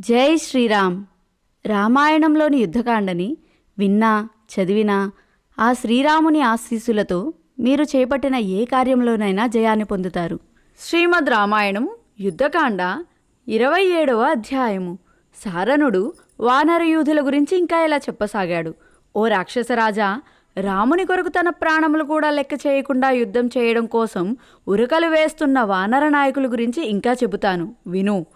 జై శ్రీరామ్. రామాయణంలోని యుద్ధకాండని విన్నా చదివినా ఆ శ్రీరాముని ఆశీస్సులతో మీరు చేపట్టిన ఏ కార్యంలోనైనా జయాన్ని పొందుతారు. శ్రీమద్ రామాయణం యుద్ధకాండ ఇరవై ఏడవ అధ్యాయము. సారణుడు వానరయూధుల గురించి ఇంకా ఇలా చెప్పసాగాడు? ఓ రాక్షసరాజా రాముని కొరకు తన ప్రాణములు కూడా లెక్క చేయకుండా యుద్ధం చేయడం కోసం ఉరకలు వేస్తున్న వానర నాయకుల గురించి ఇంకా చెబుతాను. విను.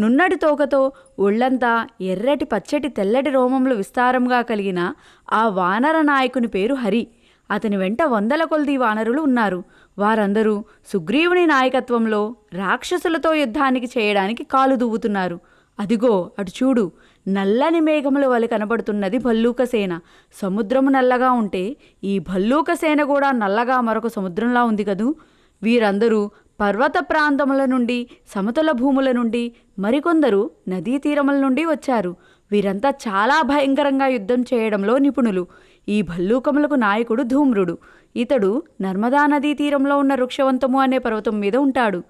నున్నటి తోకతో ఒళ్ళంతా ఎర్రటి పచ్చటి తెల్లటి రోమములు విస్తారంగా కలిగిన ఆ వానర నాయకుని పేరు హరి. అతని వెంట వందల కొలది వానరులు ఉన్నారు. వారందరూ సుగ్రీవుని నాయకత్వంలో రాక్షసులతో యుద్ధానికి చేయడానికి కాలు దువ్వుతున్నారు అదిగో అటు చూడు నల్లని మేఘముల వలె కనబడుతున్నది భల్లూకసేన సముద్రము నల్లగా ఉంటే ఈ భల్లూకసేన కూడా నల్లగా మరొక సముద్రంలా ఉంది కదూ? వీరందరూ పర్వత ప్రాంతముల నుండి సమతల భూముల నుండి మరికొందరు నదీ తీరముల నుండి వచ్చారు. వీరంతా చాలా భయంకరంగా యుద్ధం చేయడంలో నిపుణులు. ఈ భల్లూకములకు నాయకుడు ధూమ్రుడు. ఇతడు నర్మదా నదీ తీరంలో ఉన్న వృక్షవంతము అనే పర్వతం మీద ఉంటాడు.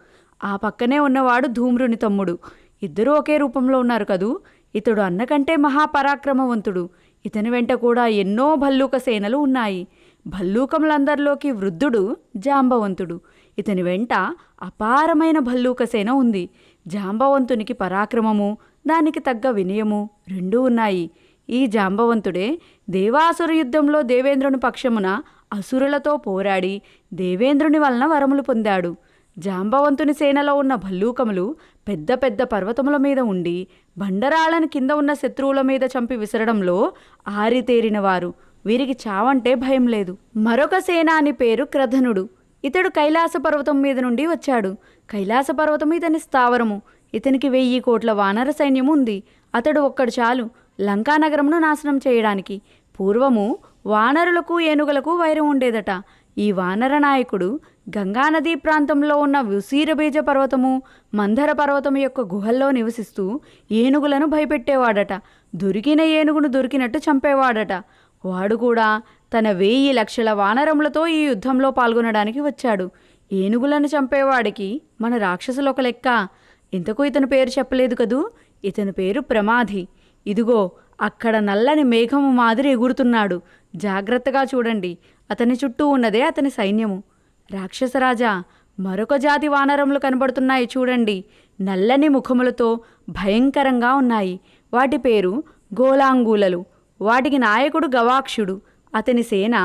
ఆ పక్కనే ఉన్నవాడు ధూమ్రుని తమ్ముడు. ఇద్దరూ ఒకే రూపంలో ఉన్నారు కదూ? ఇతడు అన్నకంటే మహాపరాక్రమవంతుడు. ఇతని వెంట కూడా ఎన్నో భల్లూక సేనలు ఉన్నాయి. భల్లూకములందరిలోకి వృద్ధుడు జాంబవంతుడు. ఇతని వెంట అపారమైన భల్లూక సేన ఉంది. జాంబవంతునికి పరాక్రమము దానికి తగ్గ వినయము రెండూ ఉన్నాయి. ఈ జాంబవంతుడే దేవాసుర యుద్ధంలో దేవేంద్రుని పక్షమున అసురులతో పోరాడి దేవేంద్రుని వలన వరములు పొందాడు. జాంబవంతుని సేనలో ఉన్న భల్లూకములు పెద్ద పెద్ద పర్వతముల మీద ఉండి బండరాళ్ళని కింద ఉన్న శత్రువుల మీద చంపి విసరడంలో ఆరితేరినవారు. వీరికి చావంటే భయం లేదు. మరొక సేనాని పేరు క్రధనుడు. ఇతడు కైలాస పర్వతం మీద నుండి వచ్చాడు. కైలాస పర్వతం ఇతని స్థావరము. ఇతనికి వెయ్యి కోట్ల వానర సైన్యం ఉంది. అతడు ఒక్కడు చాలు. లంకానగరంను నాశనం చేయడానికి. పూర్వము వానరులకు ఏనుగులకు వైరం ఉండేదట. ఈ వానర నాయకుడు గంగానదీ ప్రాంతంలో ఉన్న విసీరబీజ పర్వతము మందర పర్వతము యొక్క గుహల్లో నివసిస్తూ ఏనుగులను భయపెట్టేవాడట. దొరికిన ఏనుగును దొరికినట్టు చంపేవాడట. వాడు కూడా తన వెయ్యి లక్షల వానరములతో ఈ యుద్ధంలో పాల్గొనడానికి వచ్చాడు. ఏనుగులను చంపేవాడికి మన రాక్షసులు ఒక లెక్క. ఇంతకు ఇతని పేరు చెప్పలేదు కదూ? ఇతని పేరు ప్రమాధి. ఇదిగో అక్కడ నల్లని మేఘము మాదిరి ఎగురుతున్నాడు. జాగ్రత్తగా చూడండి. అతని చుట్టూ ఉన్నదే అతని సైన్యము. రాక్షసరాజా మరొక జాతి వానరములు కనబడుతున్నాయి చూడండి. నల్లని ముఖములతో భయంకరంగా ఉన్నాయి. వాటి పేరు గోలాంగూలలు వాటికి నాయకుడు గవాక్షుడు. అతని సేన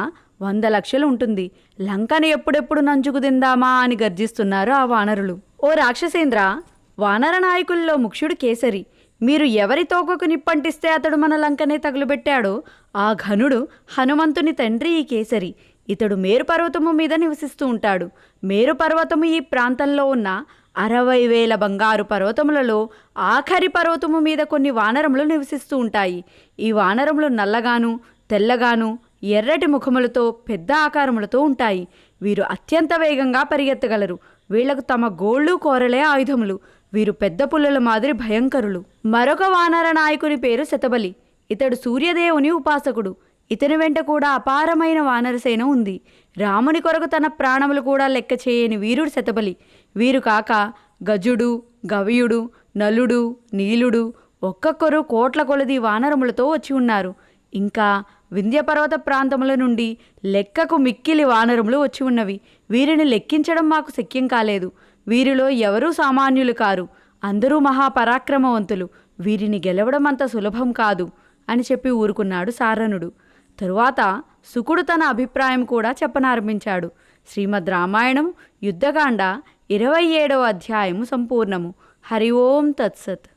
వంద లక్షలు ఉంటుంది. లంకను ఎప్పుడెప్పుడు నంచుకు తిందామా అని గర్జిస్తున్నారు ఆ వానరులు. ఓ రాక్షసేంద్ర వానర నాయకుల్లో ముఖ్యుడు కేసరి మీరు ఎవరి తోకకు నిప్పంటిస్తే అతడు మన లంకనే తగులుబెట్టాడో? ఆ ఘనుడు హనుమంతుని తండ్రి ఈ కేసరి. ఇతడు మేరుపర్వతము మీద నివసిస్తూ ఉంటాడు. మేరుపర్వతము ఈ ప్రాంతంలో ఉన్న అరవై వేల బంగారు పర్వతములలో ఆఖరి పర్వతము మీద కొన్ని వానరములు నివసిస్తూ ఉంటాయి. ఈ వానరములు నల్లగాను తెల్లగాను ఎర్రటి ముఖములతో పెద్ద ఆకారములతో ఉంటాయి. వీరు అత్యంత వేగంగా పరిగెత్తగలరు. వీళ్ళకు తమ గోళ్ళు కోరలే ఆయుధములు. వీరు పెద్ద పుల్లల మాదిరి భయంకరులు. మరొక వానర నాయకుని పేరు శతబలి. ఇతడు సూర్యదేవుని ఉపాసకుడు. ఇతని వెంట కూడా అపారమైన వానరసేన ఉంది. రాముని కొరకు తన ప్రాణములు కూడా లెక్క చేయని వీరుడు శతబలి. వీరు కాక గజుడు గవియుడు నలుడు నీలుడు ఒక్కొక్కరు కోట్ల కొలది వానరములతో వచ్చి ఉన్నారు. ఇంకా వింధ్యపర్వత ప్రాంతముల నుండి లెక్కకు మిక్కిలి వానరములు వచ్చి ఉన్నవి. వీరిని లెక్కించడం మాకు శక్యం కాలేదు. వీరిలో ఎవరూ సామాన్యులు కారు. అందరూ మహాపరాక్రమవంతులు. వీరిని గెలవడం అంత సులభం కాదు అని చెప్పి ఊరుకున్నాడు సారణుడు. తరువాత సుకుడు తన అభిప్రాయం కూడా చెప్పనారంభించాడు. శ్రీమద్ రామాయణం యుద్ధకాండ ఇరవై ఏడవ అధ్యాయము సంపూర్ణము. హరి ఓం తత్సత్.